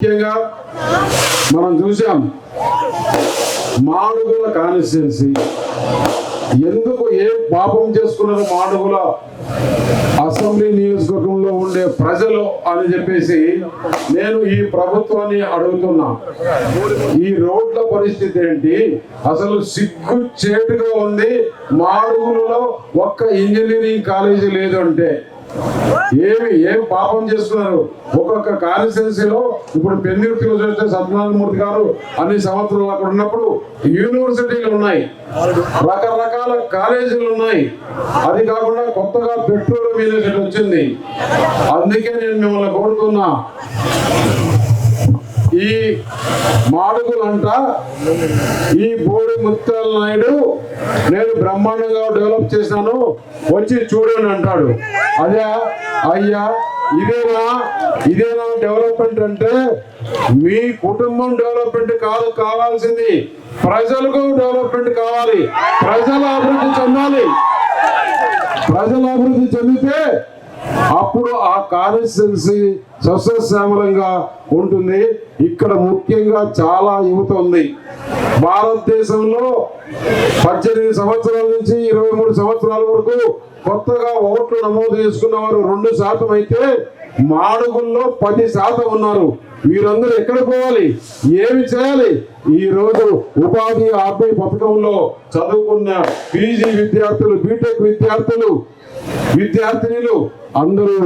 ముఖ్యంగా మనం చూసాం మాడుగుల కాన్స్టిట్యున్సీ. ఎందుకు ఏ పాపం చేసుకున్నారు మాడుగుల అసెంబ్లీ నియోజకవర్గంలో ఉండే ప్రజలు అని చెప్పేసి నేను ఈ ప్రభుత్వాన్ని అడుగుతున్నా. ఈ రోడ్ల పరిస్థితి ఏంటి? అసలు సిగ్గు చేటుగా ఉంది మాడుగులలో ఒక్క ఇంజనీరింగ్ కాలేజీ లేదు అంటే. ఏమి ఏం పాపం చేస్తున్నారు? ఒక్కొక్క కాన్స్టిట్యున్సీలో ఇప్పుడు పెన్యూర్తిలో చూస్తే సత్యనారాయణమూర్తి గారు అన్ని సంవత్సరాలు అక్కడ ఉన్నప్పుడు యూనివర్సిటీలు ఉన్నాయి. రకరకాల కాలేజీలు ఉన్నాయి. అది కాకుండా కొత్తగా పెట్రోల్ యూనివర్సిటీ వచ్చింది. అందుకే నేను మిమ్మల్ని కోరుతున్నా. ఈ మాడుగులంట ఈ బోడి ముత్యాల నాయుడు నేను బ్రహ్మాండంగా డెవలప్ చేశాను వచ్చి చూడండి అంటాడు. అదే అయ్యా ఇదేనా? ఇదేనా డెవలప్మెంట్ అంటే మీ కుటుంబం డెవలప్మెంట్ కాదు కావాల్సింది ప్రజలకు డెవలప్మెంట్ కావాలి. ప్రజల అభివృద్ధి చెందాలి. ప్రజల అభివృద్ధి చెందితే అప్పుడు ఆ కాన్స్టిట్యున్సీ సస్యశ్యామలంగా ఉంటుంది. ఇక్కడ ముఖ్యంగా చాలా యువత ఉంది. భారతదేశంలో పద్దెనిమిది సంవత్సరాల నుంచి ఇరవై మూడు సంవత్సరాల వరకు కొత్తగా ఓట్లు నమోదు చేసుకున్న వారు రెండు శాతం అయితే మాడుగుల్లో పది శాతం ఉన్నారు. వీరందరూ ఎక్కడ పోవాలి? ఏమి చేయాలి? ఈ రోజు ఉపాధి హామీ పథకంలో చదువుకున్న పీజీ విద్యార్థులు బీటెక్ విద్యార్థులు విద్యార్థినులు అందరూ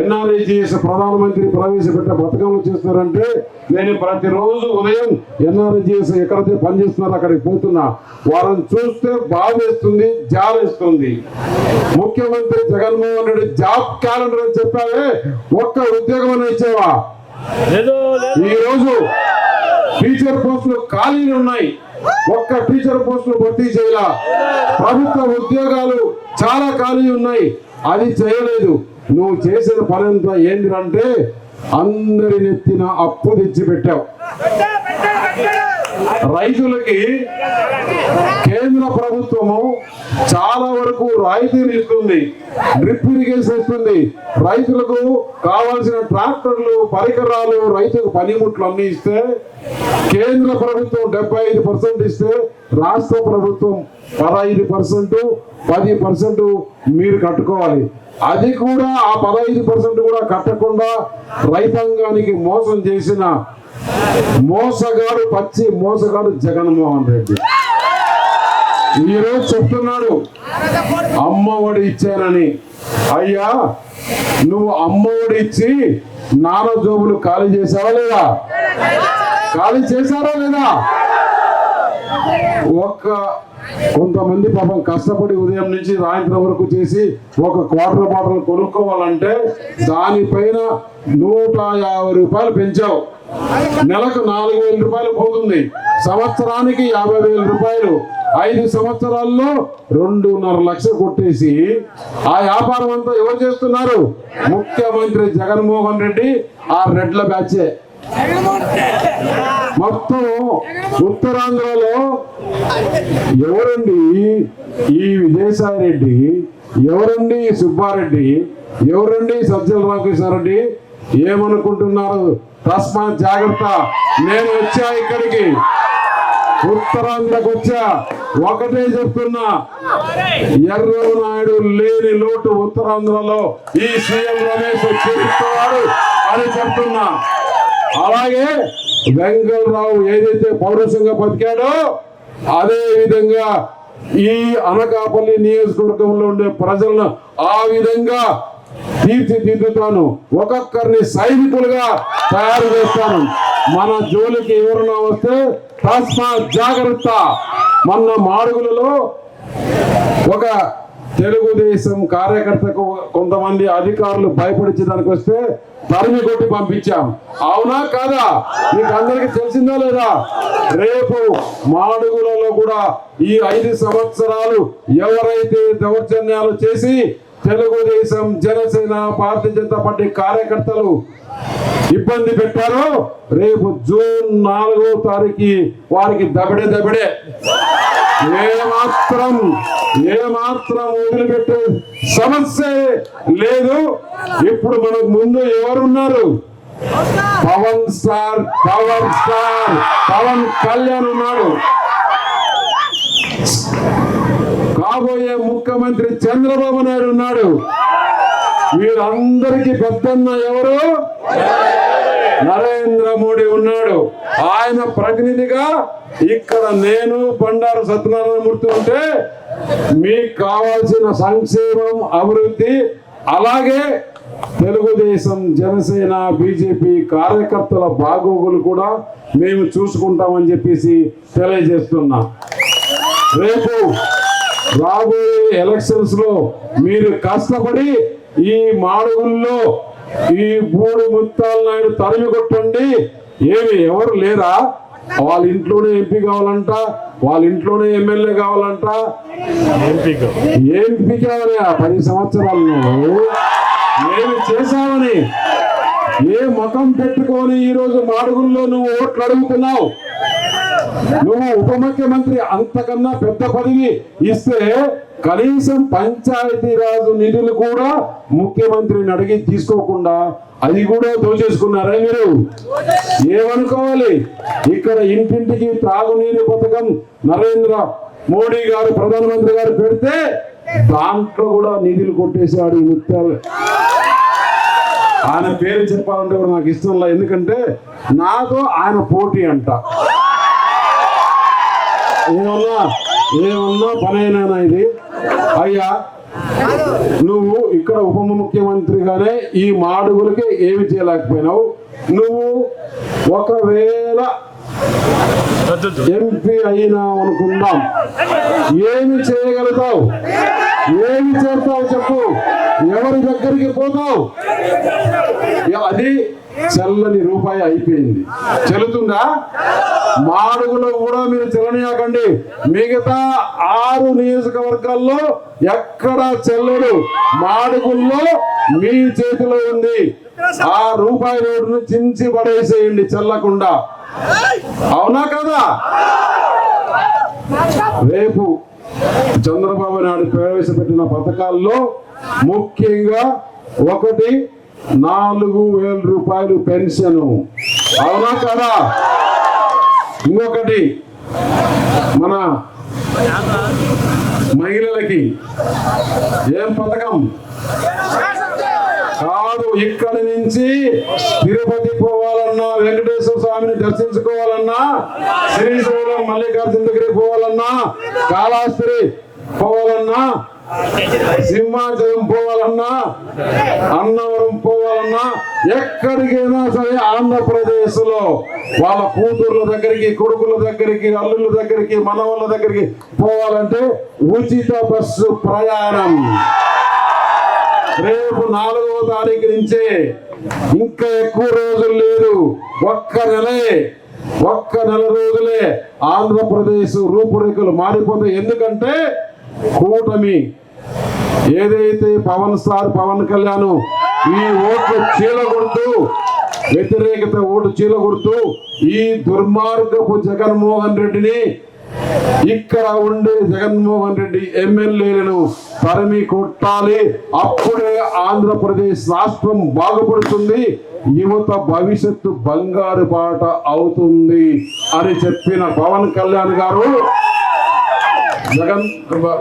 ఎన్ఆర్ఐజిఎస్ ప్రధానమంత్రి ప్రవేశపెట్టే పథకంలో చేస్తున్నారంటే నేను ప్రతిరోజు ఉదయం ఎన్ఆర్ఐజిఎస్ ఎక్కడైతే పనిచేస్తున్నారో అక్కడికి పోతున్నా. వాళ్ళని చూస్తే బాధేస్తుంది జాలేస్తుంది. ముఖ్యమంత్రి జగన్మోహన్ రెడ్డి జాబ్ క్యాలెండర్ అని చెప్పావే ఒక్క ఉద్యోగం అని ఇచ్చావా? ఈ రోజు టీచర్ పోస్టులు ఖాళీలు ఉన్నాయి. ఒక్క టీచర్ పోస్టులు భర్తీ చేయాల? ప్రభుత్వ ఉద్యోగాలు చాలా ఖాళీ ఉన్నాయి. అది చేయలేదు. నువ్వు చేసిన పనంతా ఏంటంటే అందరి నెత్తిన అప్పు తెచ్చి పెట్టావు. రైతులకి కేంద్ర ప్రభుత్వము చాలా వరకు రాయితీలు ఇస్తుంది డ్రిప్ ఇరిగేషన్ ఇస్తుంది. రైతులకు కావాల్సిన ట్రాక్టర్లు పరికరాలు రైతుకు పనిముట్లు అన్ని ఇస్తే కేంద్ర ప్రభుత్వం డెబ్బై ఐదు పర్సెంట్ ఇస్తే రాష్ట్ర ప్రభుత్వం పదహైదు పర్సెంట్ పది పర్సెంట్ మీరు కట్టుకోవాలి. అది కూడా ఆ పదహైదు పర్సెంట్ కూడా కట్టకుండా రైతాంగానికి మోసం చేసిన మోసగాడు పచ్చి మోసగాడు జగన్మోహన్ రెడ్డి. ఈరోజు చెప్తున్నాడు అమ్మఒడి ఇచ్చానని. అయ్యా నువ్వు అమ్మఒడి ఇచ్చి నాన్న జోబులు ఖాళీ చేసావా లేదా? ఖాళీ చేశారా లేదా? ఒక్క కొంతమంది పాపం కష్టపడి ఉదయం నుంచి సాయంత్రం వరకు చేసి ఒక క్వార్టర్ బాటలు కొనుక్కోవాలంటే దానిపైన నూట యాభై రూపాయలు పెంచావు. నెలకు నాలుగు వేల రూపాయలు పోతుంది. సంవత్సరానికి యాభై వేల రూపాయలు. ఐదు సంవత్సరాల్లో రెండున్నర లక్షలు కొట్టేసి ఆ వ్యాపారం అంతా ఎవరు చేస్తున్నారు? ముఖ్యమంత్రి జగన్మోహన్ రెడ్డి ఆ రెడ్ల బ్యాచే. మొత్తం ఉత్తరాంధ్రలో ఎవరండి ఈ విజయసాయి రెడ్డి ఎవరండి సుబ్బారెడ్డి? ఎవరండి సజ్జల రామకృష్ణారెడ్డి? ఏమనుకుంటున్నారు? తస్మాత్ జాగ్రత్త. నేను వచ్చా ఇక్కడికి. ఉత్తరాంధ్రకు వచ్చా. ఒకటే చెప్తున్నా. ఎర్రవ నాయుడు లేని లోటు ఉత్తరాంధ్రలో ఈ సీఎం రమేష్ తీరుస్తాడు అని చెప్తున్నా. అలాగే వెంకటరావు ఏదైతే పౌరసంగా బతికాడో అదే విధంగా ఈ అనకాపల్లి నియోజకవర్గంలో ఉండే ప్రజలను ఆ విధంగా తీర్చిదిద్దుతాను. ఒక్కొక్కరిని సైనికులుగా తయారు చేస్తాను. మన జోలికి ఎవరైనా వస్తే తస్మా జాగ్రత్త. మొన్న మాడుగులలో ఒక తెలుగుదేశం కార్యకర్తకు కొంతమంది అధికారులు భయపడించడానికి వస్తే తరిమి కొట్టి పంపించాం. అవునా కాదా? మీకు అందరికి తెలిసిందా లేదా? రేపు మాడుగులలో కూడా ఈ ఐదు సంవత్సరాలు ఎవరైతే దౌర్జన్యాలు చేసి తెలుగుదేశం జనసేన భారతీయ జనతా పార్టీ కార్యకర్తలు ఇబ్బంది పెట్టారో రేపు జూన్ నాలుగో తారీఖు వారికి దబడే దబడే. ఏమాత్రం ఏమాత్రం వదిలిపెట్టే సమస్య లేదు. ఇప్పుడు మనకు ముందు ఎవరున్నారు? పవన్ స్టార్ పవన్ స్టార్ పవన్ కళ్యాణ్ ఉన్నాడు. రాబోయే ముఖ్యమంత్రి చంద్రబాబు నాయుడు ఉన్నాడు. వీరందరికీ పెద్దన్న ఎవరు? నరేంద్ర మోడీ ఉన్నాడు. ఆయన ప్రతినిధిగా ఇక్కడ నేను బండారు సత్యనారాయణ మూర్తి ఉంటే మీకు కావాల్సిన సంక్షేమం అభివృద్ధి అలాగే తెలుగుదేశం జనసేన బీజేపీ కార్యకర్తల బాగోగులు కూడా మేము చూసుకుంటామని చెప్పేసి తెలియజేస్తున్నా. రేపు రాబోయే ఎలక్షన్స్లో మీరు కష్టపడి ఈ మాడుగుల్లో ఈ మూడు ముత్తాల నాయుడు తరిమి కొట్టండి ఏమి ఎవరు లేరా? వాళ్ళ ఇంట్లోనే ఎంపీ కావాలంట వాళ్ళ ఇంట్లోనే ఎమ్మెల్యే కావాలంట. ఎంపీ కావాలి ఆ పది సంవత్సరాలు నువ్వు ఏమి చేశావని? ఏ మతం పెట్టుకొని ఈరోజు మాడుగుల్లో నువ్వు ఓట్లు అడుగుతున్నావు? నువ్వు ఉప ముఖ్యమంత్రి అంతకన్నా పెద్ద పదవి ఇస్తే కనీసం పంచాయతీరాజ్ నిధులు కూడా ముఖ్యమంత్రిని అడిగి తీసుకోకుండా అది కూడా దోచేసుకున్నారా మీరు? ఏమనుకోవాలి? ఇక్కడ ఇంటింటికి త్రాగునీరు పథకం నరేంద్ర మోడీ గారు ప్రధానమంత్రి గారు పెడితే దాంట్లో కూడా నిధులు కొట్టేశాడు ముత్యాలు. ఆయన పేరు చెప్పాలంటే కూడా నాకు ఇష్టం ఎందుకంటే నాకు ఆయన పోటీ అంట. ఏమన్నా ఏమన్నా పనైనా ఇది అయ్యా నువ్వు ఇక్కడ ఉప ముఖ్యమంత్రిగానే ఈ మాడుగులకి ఏమి చేయలేకపోయినావు? నువ్వు ఒకవేళ ఎంపీ అయినా అనుకుందాం. ఏమి చేయగలుగుతావు? ఏమి చేస్తావు చెప్పు? ఎవరి దగ్గరికి పోతావు? అది చల్లని రూపాయి అయిపోయింది. చెల్లుతుందా? మాడుగులో కూడా మీరు చెల్లనియాకండి. మిగతా ఆరు నియోజకవర్గాల్లో ఎక్కడ చెల్లడు మాడుగుల్లో మీ చేతిలో ఉంది. ఆ రూపాయి నోటును చించి పడేసేయండి చల్లకుండా. అవునా కదా? రేపు చంద్రబాబు నాయుడు ప్రవేశపెట్టిన పథకాల్లో ముఖ్యంగా ఒకటి నాలుగు వేల రూపాయలు పెన్షన్. అవునా కదా? ఇంకొకటి మన మహిళలకి ఏం పథకం? కాదు ఇక్కడి నుంచి తిరుపతి పోవాలన్నా వెంకటేశ్వర స్వామిని దర్శించుకోవాలన్నా శ్రీశైలం మల్లికార్జున దగ్గరికి పోవాలన్నా కాళాస్త్రి పోవాలన్నా సింహాచలం పోవాలన్నా అన్నవరం పోవాలన్నా ఎక్కడికైనా సరే ఆంధ్రప్రదేశ్లో వాళ్ళ కూతుర్ల దగ్గరికి కొడుకుల దగ్గరికి అల్లుల దగ్గరికి మనవళ్ళ దగ్గరికి పోవాలంటే ఉచిత బస్సు ప్రయాణం. రేపు నాలుగవ తారీఖు నుంచే ఇంకా ఎక్కువ రోజులు లేదు. ఒక్క నెలే ఒక్క నెల రోజులే ఆంధ్రప్రదేశ్ రూపురేఖలు మారిపోతాయి. ఎందుకంటే కూటమి ఏదైతే పవన్ స్టార్ పవన్ కళ్యాణ్ ఈ ఓట్లు చీలగొడుతూ వ్యతిరేకత ఓటు చీలగొడుతూ ఈ దుర్మార్గపు జగన్మోహన్ రెడ్డిని ఇక్కడ ఉండే జగన్మోహన్ రెడ్డి ఎమ్మెల్యేలను తరిమి కొట్టాలి. అప్పుడే ఆంధ్రప్రదేశ్ రాష్ట్రం బాగుపడుతుంది. యువత భవిష్యత్తు బంగారు బాట అవుతుంది అని చెప్పిన పవన్ కళ్యాణ్ గారు జగన్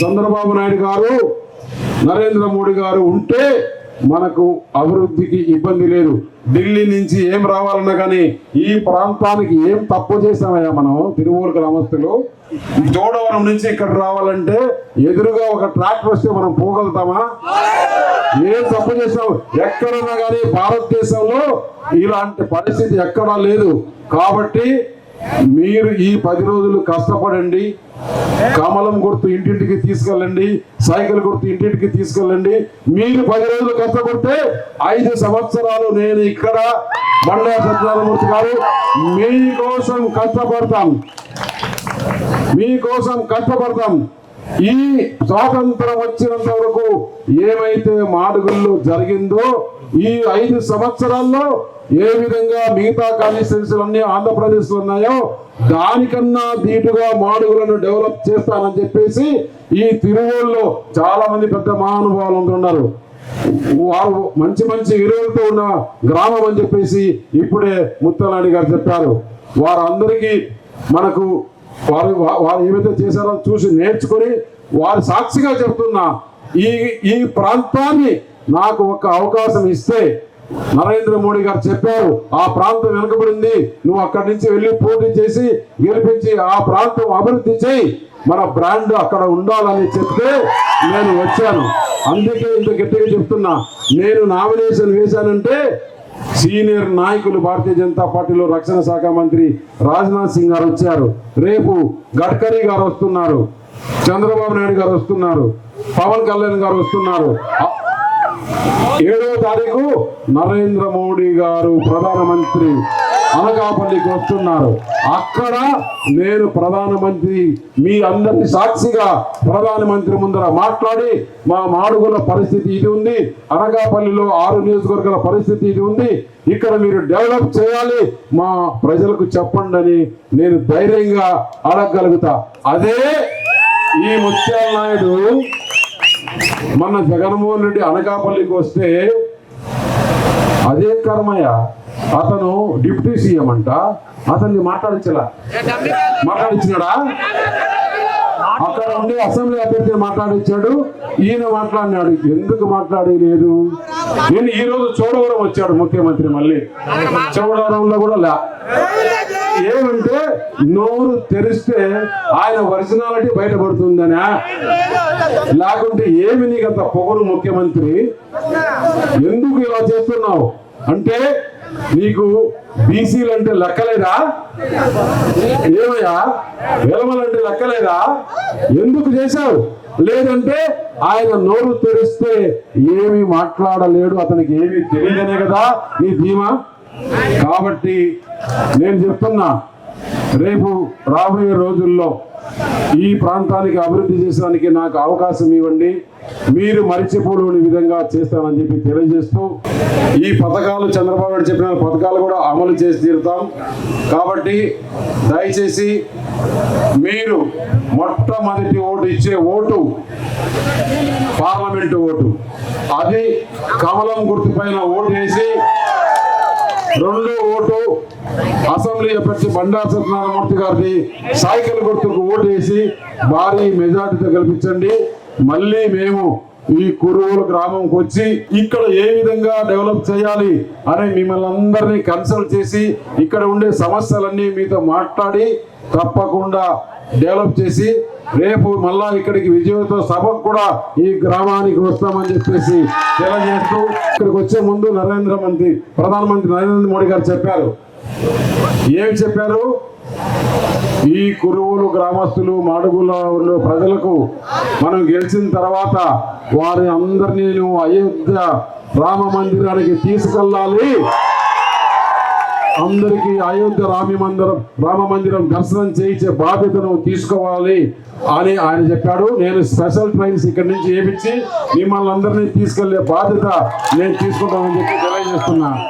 చంద్రబాబు నాయుడు గారు నరేంద్ర మోడీ గారు ఉంటే మనకు అభివృద్ధికి ఇబ్బంది లేదు. ఢిల్లీ నుంచి ఏం రావాలన్నా కానీ ఈ ప్రాంతానికి ఏం తప్పు చేసామయ్యా మనం? తిరువూరు గ్రామస్తులు. చోడవరం నుంచి ఇక్కడ రావాలంటే ఎదురుగా ఒక ట్రాక్టర్ వస్తే మనం పోగలుగుతామా? ఏం తప్పు చేసాం ఎక్కడన్నా కానీ భారతదేశంలో ఇలాంటి పరిస్థితి ఎక్కడా లేదు. కాబట్టి మీరు ఈ పది రోజులు కష్టపడండి. కమలం గుర్తు ఇంటింటికి తీసుకెళ్ళండి. సైకిల్ గుర్తు ఇంటింటికి తీసుకెళ్ళండి. మీరు పది రోజులు కష్టపడితే ఐదు సంవత్సరాలు నేను ఇక్కడ బండా సత్యనారాయణమూర్తి గారు. మీకోసం కష్టపడతాం. మీకోసం కష్టపడతాం. ఈ స్వాతంత్రం వచ్చినంత వరకు ఏమైతే మాడుగుల్లో జరిగిందో ఈ ఐదు సంవత్సరాల్లో ఏ విధంగా మిగతా కాన్స్టిట్యూన్సీలు అన్ని ఆంధ్రప్రదేశ్ ఉన్నాయో దానికన్నా ధీటుగా మాడుగులను డెవలప్ చేస్తానని చెప్పేసి ఈ తిరువూరులో చాలా మంది పెద్ద మహానుభావులు ఉంటున్నారు వారు మంచి మంచి విలువలతో ఉన్న గ్రామం అని చెప్పేసి ఇప్పుడే ముత్తనాయుడు గారు చెప్పారు. వారందరికీ మనకు వారు వారు ఏమైతే చేశారో చూసి నేర్చుకొని వారు సాక్షిగా చెప్తున్నా ఈ ఈ ప్రాంతాన్ని నాకు ఒక అవకాశం ఇస్తే నరేంద్ర మోడీ గారు చెప్పారు ఆ ప్రాంతం వెనుకబడింది నువ్వు అక్కడి నుంచి వెళ్ళి పోటీ చేసి గెలిపించి ఆ ప్రాంతం అభివృద్ధి చేయి మన బ్రాండ్ అక్కడ ఉండాలని చెప్తే నేను వచ్చాను. అందుకే ఇంత గట్టిగా చెప్తున్నా నేను నామినేషన్ వేశానంటే సీనియర్ నాయకులు భారతీయ జనతా పార్టీలో రక్షణ శాఖ మంత్రి రాజ్నాథ్ సింగ్ గారు వచ్చారు. రేపు గడ్కరీ గారు వస్తున్నారు. చంద్రబాబు నాయుడు గారు వస్తున్నారు. పవన్ కళ్యాణ్ గారు వస్తున్నారు. ఏడవ తారీఖు నరేంద్ర మోడీ గారు ప్రధానమంత్రి అనకాపల్లికి వస్తున్నారు. అక్కడ నేను ప్రధానమంత్రి మీ అందరి సాక్షిగా ప్రధానమంత్రి ముందర మాట్లాడి మా మాడుగుల పరిస్థితి ఇది ఉంది. అనకాపల్లిలో ఆరు నియోజకవర్గాల పరిస్థితి ఇది ఉంది. ఇక్కడ మీరు డెవలప్ చేయాలి. మా ప్రజలకు చెప్పండి అని నేను ధైర్యంగా అడగగలుగుతా. అదే ఈ ముత్యాల నాయుడు మన జగన్మోహన్ రెడ్డి అనకాపల్లికి వస్తే అదే కర్మయ్య. అతను డిప్యూటీ సీఎం అంట. అతన్ని మాట్లాడించలా. మాట్లాడించినాడా? అక్కడ ఉండి అసెంబ్లీ అభ్యర్థి మాట్లాడించాడు. ఈయన మాట్లాడినాడు. ఎందుకు మాట్లాడలేదు? నేను ఈ రోజు చోడవరం వచ్చాడు ముఖ్యమంత్రి మళ్ళీ. చోడవరంలో కూడా లే. ఏమంటే నోరు తెరిస్తే ఆయన ఒరిజినాలిటీ బయటపడుతుందనా. లేకుంటే ఏమి నీకంత పొగరు ముఖ్యమంత్రి? ఎందుకు ఇలా చేస్తున్నావు? అంటే నీకు బీసీలు అంటే లెక్కలేదా? ఏమయ్యా? వెలమలంటే లెక్కలేదా? ఎందుకు చేశావు? లేదంటే ఆయన నోరు తెరిస్తే ఏమి మాట్లాడలేడు అతనికి ఏమి తెలియదనే కదా నీ ధీమా? కాబట్టి నేను చెప్తున్నా రేపు రాబోయే రోజుల్లో ఈ ప్రాంతానికి అభివృద్ధి చేసడానికి నాకు అవకాశం ఇవ్వండి. మీరు మరిచిపోలేని విధంగా చేస్తానని చెప్పి తెలియజేస్తూ ఈ పథకాలు చంద్రబాబు నాయుడు చెప్పిన పథకాలు కూడా అమలు చేసి తీరుతాం. కాబట్టి దయచేసి మీరు మొట్టమొదటి ఓటు ఇచ్చే ఓటు పార్లమెంటు ఓటు. అది కమలం గుర్తు పైన ఓటు వేసి రెండో ఓటు అసెంబ్లీ అభ్యర్థి బండారు సత్యనారాయణమూర్తి గారిని సైకిల్ గుర్తుకు ఓటు వేసి భారీ మెజార్టీతో గెలిపించండి. మళ్ళీ మేము ఈ కురువుల గ్రామంకి వచ్చి ఇక్కడ ఏ విధంగా డెవలప్ చేయాలి అని మిమ్మల్ని అందరినీ కన్సల్ట్ చేసి ఇక్కడ ఉండే సమస్యలన్నీ మీతో మాట్లాడి తప్పకుండా డెవలప్ చేసి రేపు మళ్ళా ఇక్కడికి విజయంతో సభకు కూడా ఈ గ్రామానికి వస్తామని చెప్పేసి తెలియజేస్తూ ఇక్కడికి వచ్చే ముందు నరేంద్ర మంత్రి ప్రధానమంత్రి నరేంద్ర మోడీ గారు చెప్పారు. ఏమి చెప్పారు? ఈ కురువులు గ్రామస్తులు మాడుగుల ఉన్న ప్రజలకు మనం గెలిచిన తర్వాత వారి అందరినీ నువ్వు అయోధ్య రామ మందిరానికి తీసుకెళ్ళాలి. అందరికీ అయోధ్య రామ మందిరం రామ మందిరం దర్శనం చేయించే బాధ్యతను తీసుకోవాలి అని ఆయన చెప్పాడు. నేను స్పెషల్ ట్రైన్స్ ఇక్కడి నుంచి ఏపించి మిమ్మల్ని అందరినీ తీసుకెళ్ళే బాధ్యత నేను తీసుకుంటామని చెప్పి తెలియజేస్తున్నాను